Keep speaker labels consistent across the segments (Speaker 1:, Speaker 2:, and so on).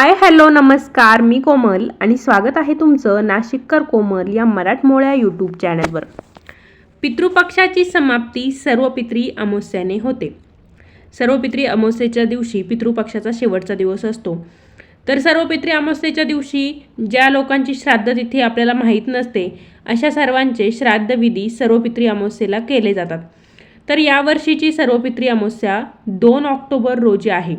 Speaker 1: Hi hello नमस्कार मी कोमल आणि स्वागत आहे तुमचं नाशिककर कोमल या मराठमोळ्या यूट्यूब चॅनलवर पितृपक्षाची समाप्ती सर्व पित्री अमावस्याने होते. सर्व पित्री अमावस्येच्या दिवशी पितृपक्षाचा शेवटचा दिवस असतो. तर सर्व पित्री अमावस्येच्या दिवशी ज्या लोकांची श्राद्ध तिथी आपल्याला माहीत नसते अशा सर्वांचे श्राद्धविधी सर्व पित्री अमावस्येला केले जातात. तर यावर्षीची सर्व पित्री अमावस्या दोन ऑक्टोबर रोजी आहे.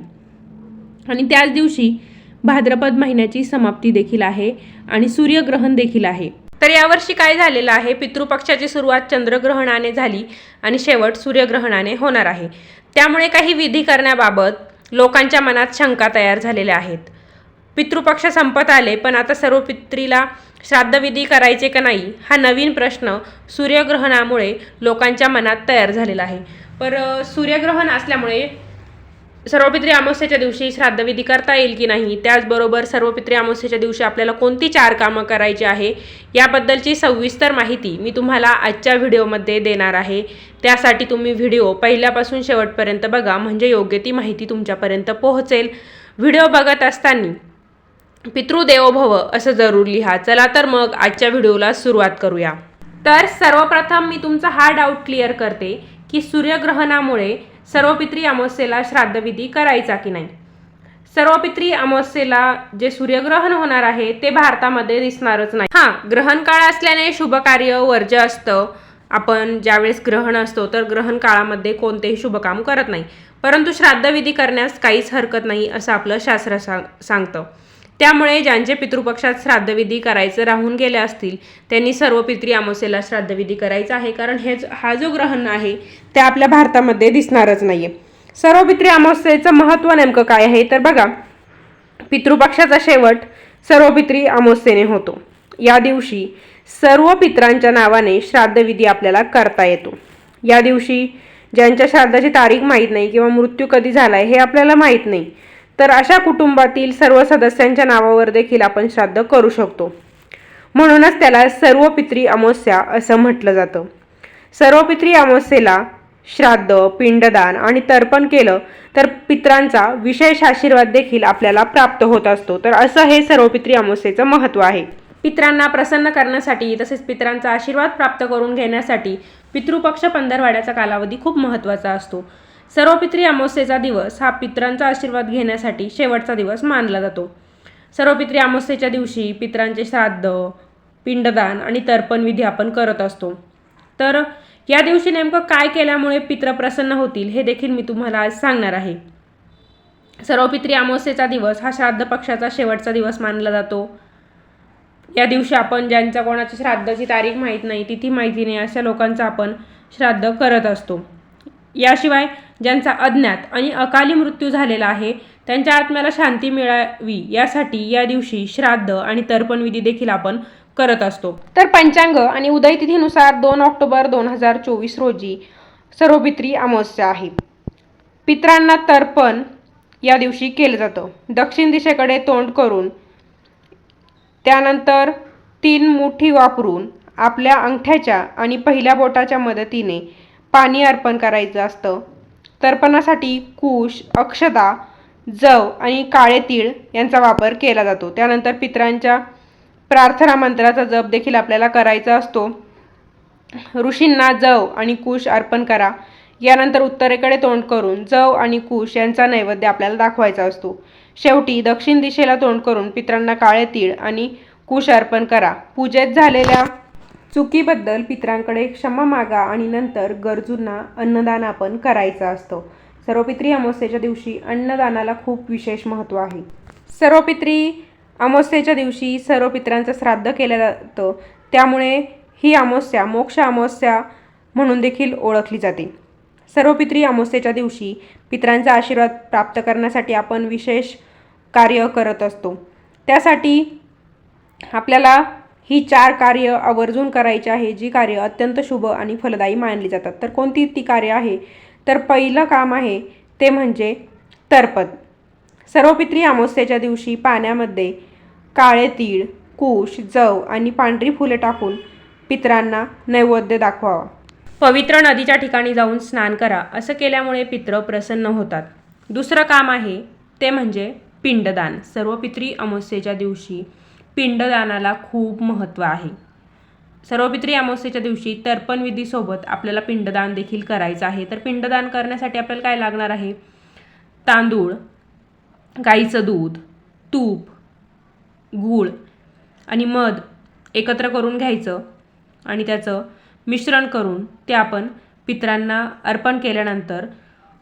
Speaker 1: आणि त्याच दिवशी भाद्रपद महिन्याची समाप्ती देखील आहे आणि सूर्यग्रहण देखील आहे. तर यावर्षी काय झालेलं आहे? पितृपक्षाची सुरुवात चंद्रग्रहणाने झाली आणि शेवट सूर्यग्रहणाने होणार आहे. त्यामुळे काही विधी करण्याबाबत लोकांच्या मनात शंका तयार झालेल्या आहेत. पितृपक्ष संपत आले पण आता सर्व पित्रीला श्राद्धविधी करायचे का नाही हा नवीन प्रश्न सूर्यग्रहणामुळे लोकांच्या मनात तयार झालेला आहे. पर सूर्यग्रहण असल्यामुळे सर्वपित्री अमावस्याच्या दिवशी श्राद्धविधी करता येईल की नाही त्याचबरोबर सर्वपित्री अमावस्याच्या दिवशी आपल्याला कोणती चार कामं करायची आहे याबद्दलची सविस्तर माहिती मी तुम्हाला आजच्या व्हिडिओमध्ये देणार आहे. त्यासाठी तुम्ही व्हिडिओ पहिल्यापासून शेवटपर्यंत बघा म्हणजे योग्य ती माहिती तुमच्यापर्यंत पोहोचेल. व्हिडिओ बघत असताना पितृदेवो भव असं जरूर लिहा. चला तर मग आजच्या व्हिडिओला सुरुवात करूया. तर सर्वप्रथम मी तुमचा हा डाऊट क्लिअर करते की सूर्यग्रहणामुळे सर्वपित्री अमावस्येला श्राद्धविधी करायचा की नाही? सर्वपित्री अमावस्येला जे सूर्यग्रहण होणार आहे ते भारतामध्ये दिसणारच नाही. हां ग्रहण काळ असल्याने शुभ कार्य वर्ज्य असतं. आपण ज्यावेळेस ग्रहण असतो तर ग्रहण काळामध्ये कोणतेही शुभकाम करत नाही. परंतु श्राद्धविधी करण्यास काहीच हरकत नाही असं आपलं शास्त्र सांग सांगतं. त्यामुळे ज्यांचे पितृपक्षात श्राद्धविधी करायचं राहून गेले असतील त्यांनी सर्व पित्री अमावस्येला श्राद्धविधी करायचा आहे. कारण हे हा जो ग्रहण आहे ते आपल्या भारतामध्ये दिसणारच नाहीये. सर्व पित्री अमावस्येचं महत्त्व नेमकं काय आहे? तर बघा पितृपक्षाचा शेवट सर्व पित्री अमावस्येने होतो. या दिवशी सर्व पित्रांच्या नावाने श्राद्धविधी आपल्याला करता येतो. या दिवशी ज्यांच्या श्राद्धाची तारीख माहीत नाही किंवा मृत्यू कधी झाला आहे हे आपल्याला माहीत नाही तर अशा कुटुंबातील सर्व सदस्यांच्या नावावर देखील आपण श्राद्ध करू शकतो. म्हणूनच त्याला सर्व पित्री अमावस्या असं म्हटलं जातं. सर्व पित्री अमावस्येला श्राद्ध पिंडदान आणि तर्पण केलं तर पित्रांचा विशेष आशीर्वाद देखील आपल्याला प्राप्त होत असतो. तर असं हे सर्व पित्री अमावस्येचं महत्त्व आहे. पित्रांना प्रसन्न करण्यासाठी तसेच पित्रांचा आशीर्वाद प्राप्त करून घेण्यासाठी पितृपक्ष पंधरवाड्याचा कालावधी खूप महत्त्वाचा असतो. सर्व पित्री अमावस्येचा दिवस हा पित्रांचा आशीर्वाद घेण्यासाठी शेवटचा दिवस मानला जातो. सर्व पित्री अमावस्येच्या दिवशी पित्रांचे श्राद्ध पिंडदान आणि तर्पण विधी आपण करत असतो. तर या दिवशी नेमकं काय केल्यामुळे पित्र प्रसन्न होतील हे देखील मी तुम्हाला आज सांगणार आहे. सर्व पित्री अमावस्येचा दिवस हा श्राद्ध पक्षाचा शेवटचा दिवस मानला जातो. या दिवशी आपण ज्यांच्या कोणाची श्राद्धाची तारीख माहीत नाही तिथी माहिती नाही अशा लोकांचा आपण श्राद्ध करत असतो. याशिवाय ज्यांचा अज्ञात आणि अकाली मृत्यू झालेला आहे त्यांच्या आत्म्याला शांती मिळावी यासाठी या दिवशी श्राद्ध आणि तर्पणविधी देखील आपण करत असतो. तर पंचांग आणि उदयतिथीनुसार दोन ऑक्टोबर दोन हजार चोवीस रोजी सर्वपित्री अमावस्या आहे. पित्रांना तर्पण या दिवशी केलं जातं. दक्षिण दिशेकडे तोंड करून त्यानंतर तीन मुठी वापरून आपल्या अंगठ्याच्या आणि पहिल्या बोटाच्या मदतीने पाणी अर्पण करायचं असतं. तर्पणासाठी कुश अक्षता जव आणि काळे तीळ यांचा वापर केला जातो. त्यानंतर पित्रांच्या प्रार्थना मंत्राचा जप देखील आपल्याला करायचा असतो. ऋषींना जव आणि कुश अर्पण करा. यानंतर उत्तरेकडे तोंड करून जव आणि कुश यांचा नैवेद्य आपल्याला दाखवायचा असतो. शेवटी दक्षिण दिशेला तोंड करून पित्रांना काळे तीळ आणि कुश अर्पण करा. पूजेत झालेल्या चुकीबद्दल पित्रांकडे क्षमा मागा आणि नंतर गरजूंना अन्नदान आपण करायचं असतं. सर्वपित्री अमावस्येच्या दिवशी अन्नदानाला खूप विशेष महत्त्व आहे. सर्व पित्री अमावस्येच्या दिवशी सर्व पित्रांचं श्राद्ध केलं जातं. त्यामुळे ही अमावस्या मोक्ष अमावस्या म्हणून देखील ओळखली जाते. सर्व पित्री अमावस्येच्या दिवशी पित्रांचा आशीर्वाद प्राप्त करण्यासाठी आपण विशेष कार्य करत असतो. त्यासाठी आपल्याला ही चार कार्य आवर्जून करायची आहे जी कार्य अत्यंत शुभ आणि फलदायी मानली जातात. तर कोणती ती कार्य आहे? तर पहिलं काम आहे ते म्हणजे तर्पद सर्व पित्री अमावस्येच्या दिवशी पाण्यामध्ये काळे तीळ कुश जव आणि पांढरी फुले टाकून पित्रांना नैवेद्य दाखवावा. पवित्र नदीच्या ठिकाणी जाऊन स्नान करा असं केल्यामुळे पित्र प्रसन्न होतात. दुसरं काम आहे ते म्हणजे पिंडदान. सर्वपित्री अमावस्येच्या दिवशी पिंडदानाला खूप महत्त्व आहे. सर्वपित्री अमावस्येच्या दिवशी तर्पण विधीसोबत आपल्याला पिंडदान देखील करायचं आहे. तर पिंडदान करण्यासाठी आपल्याला काय लागणार आहे? तांदूळ गाईचं दूध तूप गूळ आणि मध एकत्र करून घ्यायचं आणि त्याचं मिश्रण करून ते आपण पितरांना अर्पण केल्यानंतर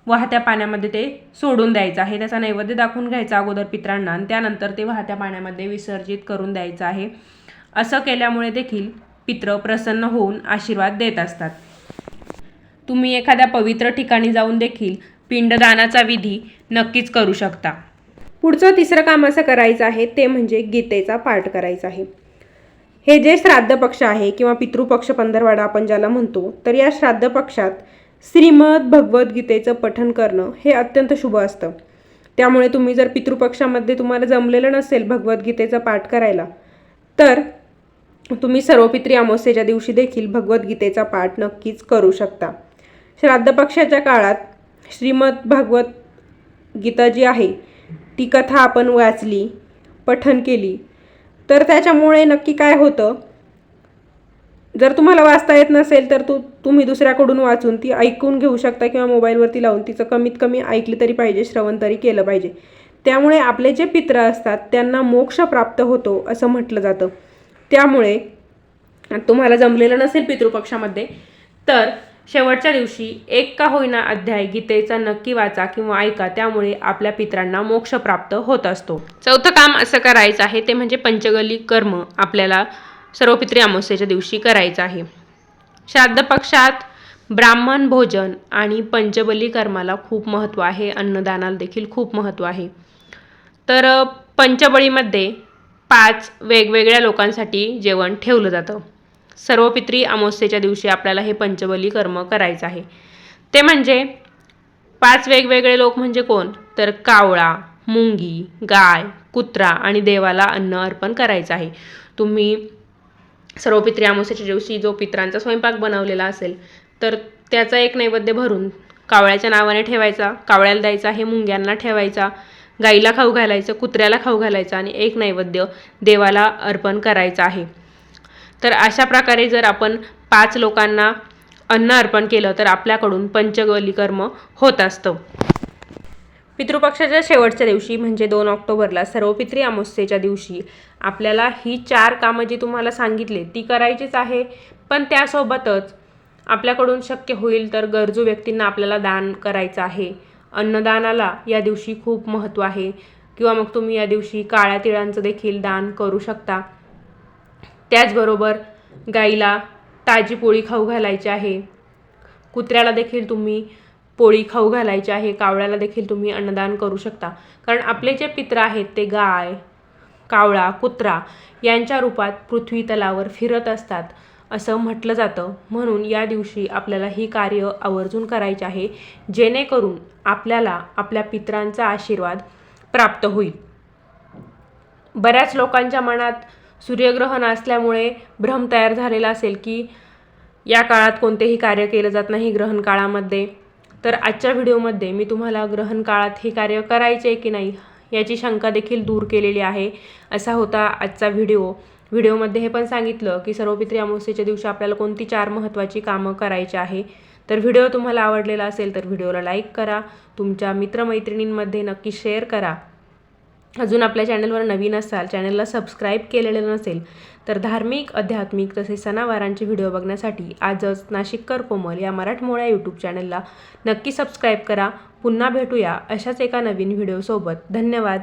Speaker 1: वाहत्या पाण्यामध्ये ते सोडून द्यायचं आहे. त्याचा नैवेद्य दाखवून घ्यायचा अगोदर पितरांना आणि त्यानंतर ते वाहत्या पाण्यामध्ये विसर्जित करून द्यायचं आहे. असं केल्यामुळे देखील पित्र प्रसन्न होऊन आशीर्वाद देत असतात. तुम्ही एखाद्या पवित्र ठिकाणी जाऊन देखील पिंडदानाचा विधी नक्कीच करू शकता. पुढचं तिसरं काम असं करायचं आहे ते म्हणजे गीतेचा पाठ करायचा आहे. हे जे श्राद्ध पक्ष आहे किंवा पितृपक्ष पंधरवाडा आपण ज्याला म्हणतो तर या श्राद्ध पक्षात श्रीमद भगवद्गीतेचं पठण करणं हे अत्यंत शुभ असतं. त्यामुळे तुम्ही जर पितृपक्षामध्ये तुम्हाला जमलेलं नसेल भगवद्गीतेचा पाठ करायला तर तुम्ही सर्वपित्री अमावस्येच्या दिवशी देखील भगवद्गीतेचा पाठ नक्कीच करू शकता. श्राद्ध पक्षाच्या काळात श्रीमद भागवत गीता जी आहे ती कथा आपण वाचली पठन केली. तर त्याच्यामुळे नक्की काय होतं? जर तुम्हाला वाचता येत नसेल तर तू तुम्ही दुसऱ्याकडून वाचून ती ऐकून घेऊ शकता किंवा मोबाईलवरती लावून तिचं कमीत कमी ऐकली तरी पाहिजे श्रवण तरी केलं पाहिजे. त्यामुळे आपले जे पित्र असतात त्यांना मोक्ष प्राप्त होतो असं म्हटलं जातं. त्यामुळे तुम्हाला जमलेलं नसेल पितृपक्षामध्ये तर शेवटच्या दिवशी एक का होईना अध्याय गीतेचा नक्की वाचा किंवा ऐका त्यामुळे आपल्या पित्रांना मोक्ष प्राप्त होत असतो. चौथं काम असं करायचं आहे ते म्हणजे पंचगली कर्म. आपल्याला सर्व पित्री अमावस्येच्या दिवशी करायचं आहे. श्राद्ध पक्षात ब्राह्मण भोजन आणि पंचबली कर्माला खूप महत्त्व आहे. अन्नदानाला देखील खूप महत्त्व आहे. तर पंचबळीमध्ये पाच वेगवेगळ्या लोकांसाठी जेवण ठेवलं जातं. सर्व पित्री अमावस्येच्या दिवशी आपल्याला हे पंचबली कर्म करायचं आहे. ते म्हणजे पाच वेगवेगळे लोक म्हणजे कोण? तर कावळा मुंगी गाय कुत्रा आणि देवाला अन्न अर्पण करायचं आहे. तुम्ही सर्व पित्री अमावस्याच्या दिवशी जो पित्रांचा स्वयंपाक बनवलेला असेल तर त्याचा एक नैवेद्य भरून कावळ्याच्या नावाने ठेवायचा कावळ्याला द्यायचा हे मुंग्यांना ठेवायचा गाईला खाऊ घालायचं कुत्र्याला खाऊ घालायचं आणि एक नैवेद्य देवाला अर्पण करायचं आहे. तर अशा प्रकारे जर आपण पाच लोकांना अन्न अर्पण केलं तर आपल्याकडून पंचगली कर्म होत असतं. पितृपक्षाच्या शेवटच्या दिवशी म्हणजे दोन ऑक्टोबरला सर्व पित्री अमावस्येच्या दिवशी आपल्याला ही चार कामं जी तुम्हाला सांगितले ती करायचीच आहे. पण त्यासोबतच आपल्याकडून शक्य होईल तर गरजू व्यक्तींना आपल्याला दान करायचं आहे. अन्नदानाला या दिवशी खूप महत्त्व आहे. किंवा मग तुम्ही या दिवशी काळ्या तिळांचं देखील दान करू शकता. त्याचबरोबर गाईला ताजी पोळी खाऊ घालायची आहे. कुत्र्याला देखील तुम्ही पोळी खाऊ घालायची आहे कावळ्याला देखील तुम्ही अन्नदान करू शकता. कारण आपले जे पित्र आहेत ते गाय कावळा कुत्रा यांच्या रूपात पृथ्वी तलावर फिरत असतात असं म्हटलं जातं. म्हणून या दिवशी आपल्याला ही कार्य आवर्जून करायचे आहे जेणेकरून आपल्याला आपल्या पित्रांचा आशीर्वाद प्राप्त होईल. बऱ्याच लोकांच्या मनात सूर्यग्रहण असल्यामुळे भ्रम तयार झालेला असेल की या काळात कोणतेही कार्य केलं जात नाही ग्रहण काळामध्ये. तर आजच्या व्हिडिओमध्ये मी तुम्हाला ग्रहण काळात हे कार्य करायचे की नाही याची शंका देखील दूर केलेली आहे. असा होता आजचा व्हिडिओ. व्हिडिओमध्ये हे पण सांगितलं की सर्वपित्री अमावस्येच्या दिवशी आपल्याला कोणती चार महत्त्वाची कामं करायची आहे. तर व्हिडिओ तुम्हाला आवडलेला असेल तर व्हिडिओला लाईक करा. तुमच्या मित्रमैत्रिणींमध्ये नक्की शेअर करा. अजून आपल्या चॅनलवर नवीन असाल चॅनलला सबस्क्राईब केलेलं नसेल तर धार्मिक आध्यात्मिक तसेच सणावारांचे व्हिडिओ बघण्यासाठी आजच नाशिककर कोमल या मराठमोळ्या यूट्यूब चॅनलला नक्की सबस्क्राईब करा. पुन्हा भेटूया अशाच एका नवीन व्हिडिओसोबत. धन्यवाद.